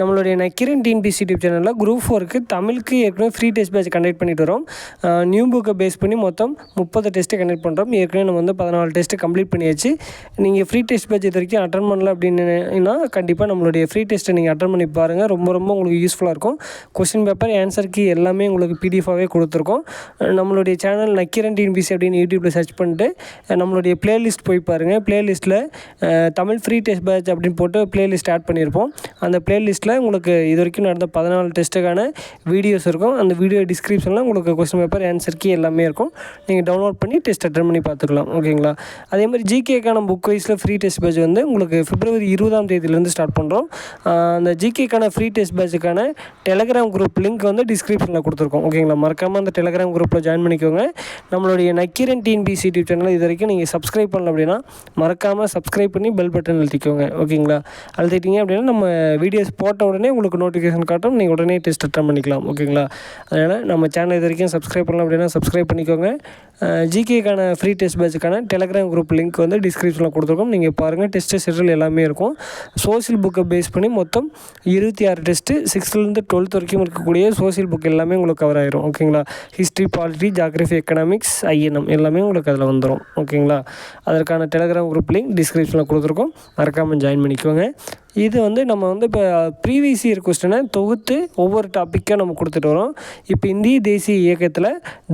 நம்மளுடைய Nakkheeran TNPSC YouTube சேனலில் group ஃபோருக்கு தமிழுக்கு ஏற்கனவே ஃப்ரீ டெஸ்ட் பேட்ச் கண்டக்ட் பண்ணிட்டு வரோம். நியூ புக்கை பேஸ் பண்ணி மொத்தம் முப்பது டெஸ்ட்டு கண்டக்ட் பண்ணுறோம் ஏற்கனவே நம்ம வந்து பதினாலு டெஸ்ட்டு கம்ப்ளீட் பண்ணியாச்சு. நீங்கள் ஃப்ரீ டெஸ்ட் பேட்ச் இது வரைக்கும் அட்டன் பண்ணல அப்படின்னா கண்டிப்பாக நம்மளுடைய ஃப்ரீ டெஸ்ட்டை நீங்கள் அட்டன் பண்ணி பாருங்கள் ரொம்ப ரொம்ப உங்களுக்கு யூஸ்ஃபுல்லாக இருக்கும். கொஸ்டின் பேப்பர் ஆன்சர் கீ எல்லாமே உங்களுக்கு பிடிஎஃபாகவே கொடுத்துருக்கோம். நம்மளுடைய சேனல் நக்கிரன் டிஎன்பிசி அப்படின்னு யூடியூப்பில் சர்ச் பண்ணிட்டு நம்மளுடைய பிளேலிஸ்ட் போய் பாருங்கள் பிளேலிஸ்ட்டில் தமிழ் ஃப்ரீ டெஸ்ட் பேட்ச் அப்படின்னு போட்டு பிளேலிஸ்ட் ஆட் பண்ணியிருப்போம். அந்த பிளேலிஸ்ட்டில் உங்களுக்கு இது வரைக்கும் நடந்த பதினாலு டெஸ்ட்டுக்கான வீடியோஸ் இருக்கும். அந்த வீடியோ டிஸ்கிரிப்ஷனில் உங்களுக்கு கொஸ்டின் பேப்பர் ஆன்சர் கீ எல்லாமே இருக்கும். நீங்கள் டவுன்லோட் பண்ணி டெஸ்ட் அட்டன் பண்ணி பார்த்துக்கலாம். ஓகேங்களா அதே மாதிரி ஜிகேக்கான புக் வைஸில் ஃப்ரீ டெஸ்ட் பேட்ச் வந்து உங்களுக்கு பிப்ரவரி இருபதாம் தேதியிலேருந்து ஸ்டார்ட் பண்ணுறோம் அந்த ஜிகேக்கான ஃப்ரீ டெஸ்ட் பேட்சுக்கான டெலகிராம் குரூப் லிங்க் வந்து டிஸ்கிரிப்ஷனில் கொடுத்துருக்கோம். ஓகேங்களா மறக்காமல் அந்த டெலகிராம் குரூப்பில் ஜாயின் பண்ணிக்கோங்க. நம்மளுடைய நக்கீரன் டிஎன்பிசி யூடியூப் சேனல் இது வரைக்கும் நீங்கள் சப்ஸ்கிரைப் பண்ணல அப்படின்னா மறக்காமல் சப்ஸ்கிரைப் பண்ணி பெல் பட்டன் அழுத்திக்கோங்க. ஓகேங்களா அழுத்திட்டீங்க அப்படின்னா நம்ம வீடியோஸ் போட்ட உடனே உங்களுக்கு நோட்டிஃபிகேஷன் காட்டும். நீங்கள் உடனே டெஸ்ட் அட்டன் பண்ணிக்கலாம். ஓகேங்களா? அதனால் நம்ம சேனல் இது வரைக்கும் சப்ஸ்கிரைப் பண்ணலாம் அப்படின்னா சப்ஸ்கிரைப் பண்ணிக்கோங்க. ஜிகேக்கான ஃப்ரீ டெஸ்ட் பேட்சுக்கான டெலகிராம் குரூப் லிங்க் வந்து டிஸ்கிரிப்ஷனில் கொடுத்துருக்கோம். நீங்கள் பாருங்கள் டெஸ்ட்டு ஷெட்யூல் எல்லாமே இருக்கும். சோசியல் புக்கை பேஸ் பண்ணி மொத்தம் இருபத்தி ஆறு டெஸ்ட்டு சிக்ஸ்த்துலேருந்து டுவெல்த் வரைக்கும் இருக்கக்கூடிய சோசியல் புக் எல்லாமே உங்களுக்கு கவர் ஆயிரும். ஓகேங்களா? History polity geography economics INM எல்லாமே உங்களுக்கு அதில் வந்துடும் ஓகேங்களா? அதற்கான டெலகிராம் குரூப் லிங்க் டிஸ்கிரிப்ஷனில் கொடுத்துருக்கோம். மறக்காமல் ஜாயின் பண்ணிக்கோங்க. இது வந்து நம்ம வந்து இப்போ ப்ரீவியஸ் இயர் கொஸ்டினை தொகுத்து ஒவ்வொரு டாப்பிக்காக நம்ம கொடுத்துட்டு வரோம். இப்போ இந்திய தேசிய இயக்கத்தில்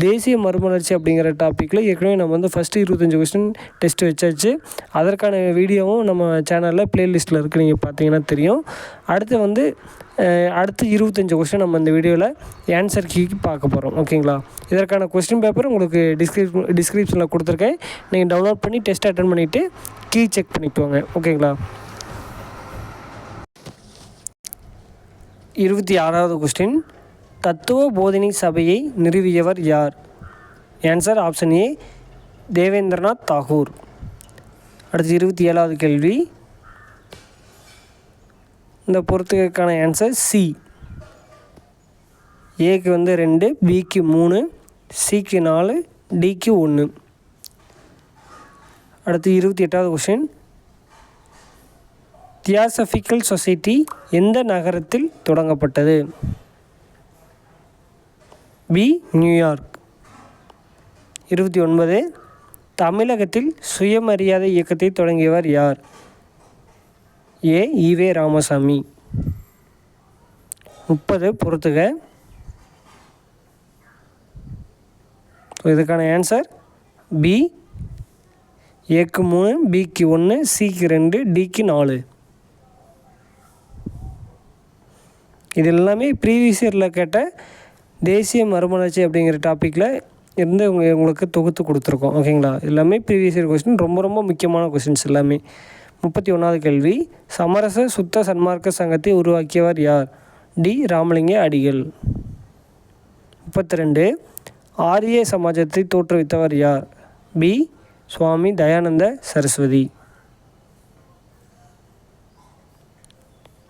தேசிய மறுமலர்ச்சி அப்படிங்கிற டாப்பிக்கில் ஏற்கனவே நம்ம வந்து ஃபஸ்ட்டு இருபத்தஞ்சி கொஸ்டின் டெஸ்ட் வச்சாச்சு. அதற்கான வீடியோவும் நம்ம சேனலில் ப்ளேலிஸ்ட்டில் இருக்குது நீங்கள் பார்த்தீங்கன்னா தெரியும். அடுத்து வந்து அடுத்து இருபத்தஞ்சி கொஸ்டின் நம்ம இந்த வீடியோவில் ஆன்சர் கீக்கு பார்க்க போகிறோம் ஓகேங்களா இதற்கான கொஸ்டின் பேப்பர் உங்களுக்கு டிஸ்கிரிப் டிஸ்கிரிப்ஷனில் கொடுத்துருக்கேன். நீங்கள் டவுன்லோட் பண்ணி டெஸ்ட் அட்டன் பண்ணிவிட்டு கீ செக் பண்ணிக்கோங்க. ஓகேங்களா இருபத்தி ஆறாவது கொஸ்டின் தத்துவ போதினி சபையை நிறுவியவர் யார்? Answer option A Debendranath Tagore. அடுத்து இருபத்தி ஏழாவது கேள்வி. இந்த பொறுத்துக்கான ஆன்சர் சி ஏக்கு வந்து ரெண்டு பிக்கு மூணு சிக்கு நாலு டிக்கு ஒன்று அடுத்து இருபத்தி எட்டாவது கொஸ்டின் தியாசபிக்கல் சொசைட்டி எந்த நகரத்தில் தொடங்கப்பட்டது? பி நியூயார்க் இருபத்தி ஒன்பது. தமிழகத்தில் சுயமரியாதை இயக்கத்தை தொடங்கியவர் யார்? A E V e. Ramasamy. முப்பது. பொறுத்துக. இதுக்கான ஆன்சர் பி ஏக்கு மூணு பிக்கு ஒன்று சிக்கு ரெண்டு டிக்கு நாலு. இது எல்லாமே ப்ரீவியஸ் இயரில் கேட்ட தேசிய மறுமலர்ச்சி அப்படிங்கிற டாப்பிக்கில் இருந்து உங்களுக்கு தொகுத்து கொடுத்துருக்கோம். ஓகேங்களா எல்லாமே ப்ரீவியஸ் இயர் கொஸ்டின் ரொம்ப ரொம்ப முக்கியமான கொஸ்டின்ஸ் எல்லாமே. முப்பத்தி ஒன்றாவது கேள்வி. சமரச சுத்த சன்மார்க்க சங்கத்தை உருவாக்கியவர் யார்? டி. ராமலிங்க அடிகள். முப்பத்தி ரெண்டு ஆரிய சமாஜத்தை தோற்றுவித்தவர் யார்? பி. சுவாமி தயானந்த சரஸ்வதி.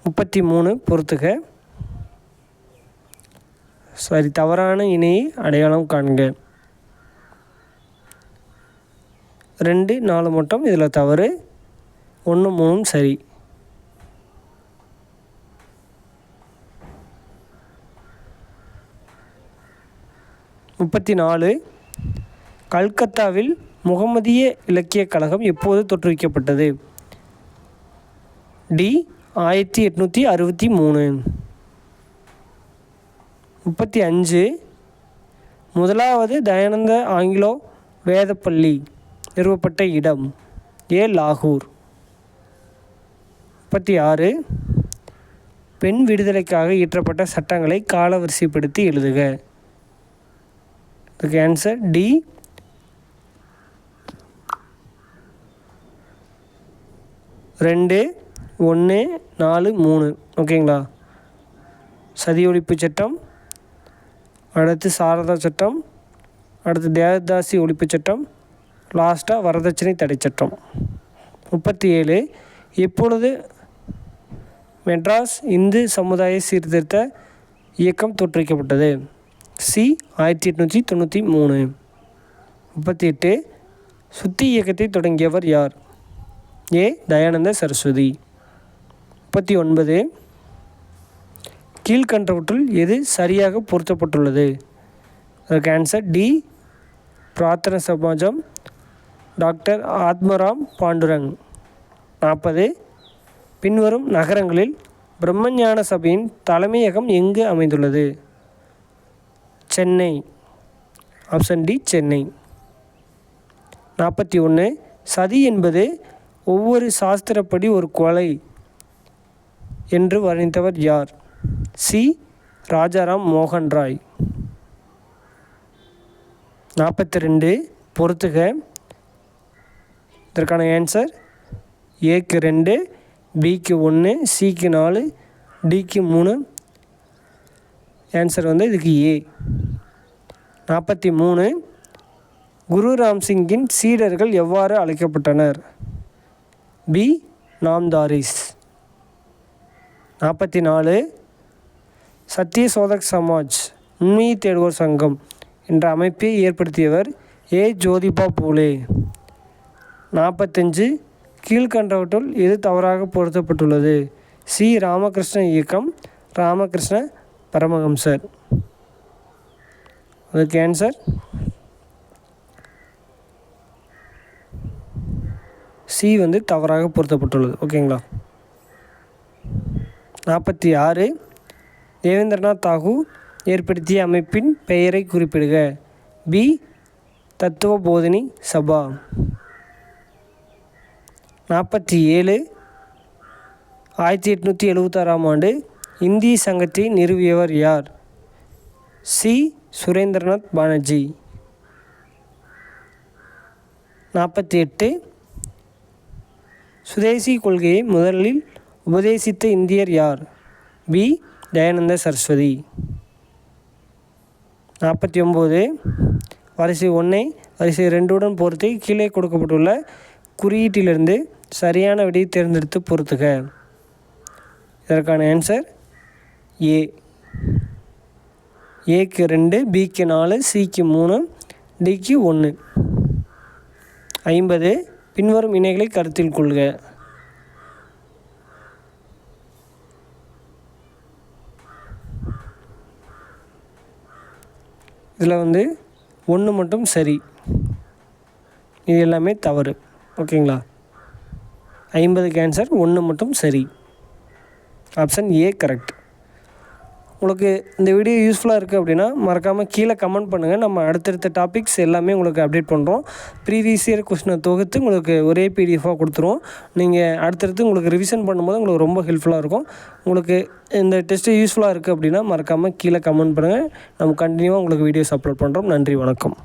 முப்பத்தி மூணு. பொறுத்துக. சரி தவறான இணையை அடையாளம் காண்க. ரெண்டு நாலு மட்டும் இதில் தவறு. ஒன்று மூணும் சரி. முப்பத்தி நாலு கல்கத்தாவில் முகமதிய இலக்கியக் கழகம் எப்போது தோற்றுவிக்கப்பட்டது? டி ஆயிரத்தி எட்நூற்றி அறுபத்தி மூணு. முப்பத்தி அஞ்சு. முதலாவது தயானந்த ஆங்கிலோ வேதப்பள்ளி நிறுவப்பட்ட இடம் ஏ லாகூர். முப்பத்தி ஆறு. பெண் விடுதலைக்காக இயற்றப்பட்ட சட்டங்களை காலவரிசைப்படுத்தி எழுதுக. இதுக்கு ஆன்சர் டி ரெண்டு ஒன்று நாலு மூணு. ஓகேங்களா சதி ஒழிப்பு சட்டம் அடுத்து சாரதா சட்டம் அடுத்து தேவதாசி ஒழிப்பு சட்டம் லாஸ்ட்டாக வரதட்சணை தடை சட்டம். முப்பத்தி ஏழு எப்பொழுது மெட்ராஸ் இந்து சமுதாய சீர்திருத்த இயக்கம் தோற்றுவிக்கப்பட்டது? சி ஆயிரத்தி எட்நூற்றி தொண்ணூற்றி மூணு. முப்பத்தி எட்டு சுத்தி இயக்கத்தை தொடங்கியவர் யார்? ஏ தயானந்த சரஸ்வதி. முப்பத்தி ஒன்பது கீழ்கண்டவற்றுள் எது சரியாக பொருத்தப்பட்டுள்ளது? அதற்கு ஆன்சர் டி பிரார்த்தன சமாஜம். டாக்டர் ஆத்மராம் பாண்டுரங். நாற்பது. பின்வரும் நகரங்களில் பிரம்மஞான சபையின் தலைமையகம் எங்கு அமைந்துள்ளது? சென்னை. Option D Chennai. நாற்பத்தி ஒன்று சதி என்பது ஒவ்வொரு சாஸ்திரப்படி ஒரு கொலை என்று வர்ணித்தவர் யார்? சி. ராஜாராம் மோகன் ராய் நாற்பத்தி ரெண்டு பொறுத்துக. இதற்கான ஆன்சர் ஏக்கு ரெண்டு பிக்கு ஒன்று சிக்கு நாலு டிக்கு மூணு. ஆன்சர் வந்து இதுக்கு ஏ நாற்பத்தி மூணு குரு ராம்சிங்கின் சீடர்கள் எவ்வாறு அழைக்கப்பட்டனர்? பி நாம்தாரிஸ். நாற்பத்தி நாலு சத்திய சோதக் சமாஜ் உண்மையை தேடுவோர் சங்கம் என்ற அமைப்பை ஏற்படுத்தியவர் ஏ. ஜோதிபா பூலே. நாற்பத்தஞ்சு கீழ்கண்டவற்றுள் எது தவறாக பொருத்தப்பட்டுள்ளது? சி. ராமகிருஷ்ண இயக்கம் ராமகிருஷ்ண பரமஹம்சர். அதுக்கு ஆன்சர் சி வந்து தவறாக பொருத்தப்பட்டுள்ளது. ஓகேங்களா? நாற்பத்தி ஆறு தேவேந்திரநாத் தாகூர் ஏற்படுத்திய அமைப்பின் பெயரை குறிப்பிடுக. பி. தத்துவ போதினி சபா. நாற்பத்தி ஏழு ஆயிரத்தி எட்நூற்றி எழுபத்தாறாம் ஆண்டு இந்திய சங்கத்தை நிறுவியவர் யார்? சி. சுரேந்திரநாத் பானர்ஜி. நாற்பத்தி எட்டு சுதேசி கொள்கையை முதலில் உபதேசித்த இந்தியர் யார்? பி. தயானந்த சரஸ்வதி. நாற்பத்தி ஒம்பது வரிசை ஒன்றை வரிசை ரெண்டுடன் பொறுத்து கீழே கொடுக்கப்பட்டுள்ள குறியீட்டிலிருந்து சரியான விடையை தேர்ந்தெடுத்து பொறுத்துக இதற்கான ஆன்சர் ஏ ஏக்கு ரெண்டு பிக்கு நாலு சிக்கு மூணு டிக்கு ஒன்று ஐம்பது பின்வரும் இணைகளை கருத்தில் கொள்க. இதில் வந்து ஒன்று மட்டும் சரி. இது எல்லாமே தவறு. ஓகேங்களா? ஐம்பது கேன்சர் ஒன்று மட்டும் சரி. Option A correct. உங்களுக்கு இந்த வீடியோ யூஸ்ஃபுல்லாக இருக்குது அப்படின்னா மறக்காமல் கீழே கமெண்ட் பண்ணுங்கள் நம்ம அடுத்தடுத்த டாபிக்ஸ் எல்லாமே உங்களுக்கு அப்டேட் பண்ணுறோம் ப்ரீவியஸ் இயர் கொஸ்டினை தொகுத்து உங்களுக்கு ஒரே பிடிஎஃபாக கொடுத்துருவோம். நீங்கள் அடுத்தடுத்து உங்களுக்கு ரிவிஷன் பண்ணும்போது உங்களுக்கு ரொம்ப ஹெல்ப்ஃபுல்லாக இருக்கும். உங்களுக்கு இந்த டெஸ்ட்டு யூஸ்ஃபுல்லாக இருக்குது அப்படின்னா மறக்காமல் கீழே கமெண்ட் பண்ணுங்கள் நம்ம கண்டினியூவாக உங்களுக்கு வீடியோஸ் அப்லோட் பண்ணுறோம் நன்றி வணக்கம்.